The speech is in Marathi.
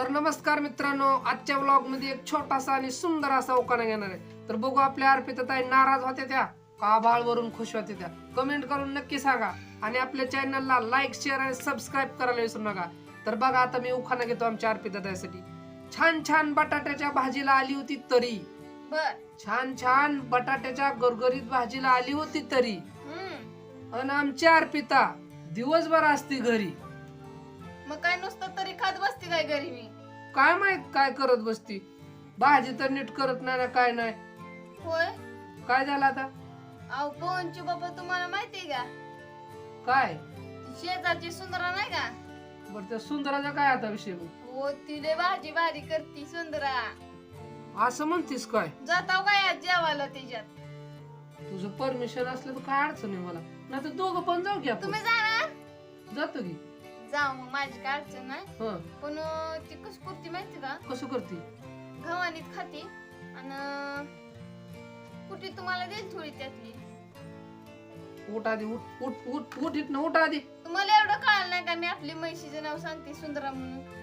तर नमस्कार मित्रांनो आजच्या व्लॉगमध्ये एक छोटासा आणि सुंदर असा उखाणा घेणार आहे. तर बघू आपल्या अर्पिता ताई नाराज होत्या त्या का वरून खुश होत्या त्या. कमेंट करून नक्की सांगा आणि आपल्या चॅनलला लाईक शेअर आणि सबस्क्राईब करायला विसरू नका. तर बघा आता मी उखाणा घेतो आमच्या अर्पिता ताईसाठी. छान छान बटाट्याच्या भाजीला आली होती तरी. छान छान बटाट्याच्या गरगरीत भाजीला आली होती तरी. आणि आमची अर्पिता दिवसभर असती घरी. काय घरी मी? काय माहीत काय करत बसती? भाजी तर नीट करत नाही ना काय नाही. होय? काय झालं आता? अहो पवनची बाबा तुम्हाला माहितीये का? काय? शेजारची सुंदरा नाही का? बरं त्या सुंदराचा काय आता विषय मग? हो तिले भाजी भारी करती सुंदरा. असं म्हणतीस काय? जाताव काय आज जेवायला त्याच्यात? तुझं परमिशन असलं तर काय अडचण आहे मला? नाही तर दोघं पण जाऊ की आपण. तुम्ही जाणार? जातो की. जाऊ मग माझी काय अडचण नाही. हं. पण अं, ती कशी करते माहिती का? कसं करते? गव्हाणीत खाते आणि कुठे तुम्हाला देईल थोडी त्यातली. उठ आधी उठ उठ उठ उठ इथनं उठ आधी. तुम्हाला एवढं कळलं नाही का मी आपली म्हैशीचं नाव सांगते सुंदरा म्हणून?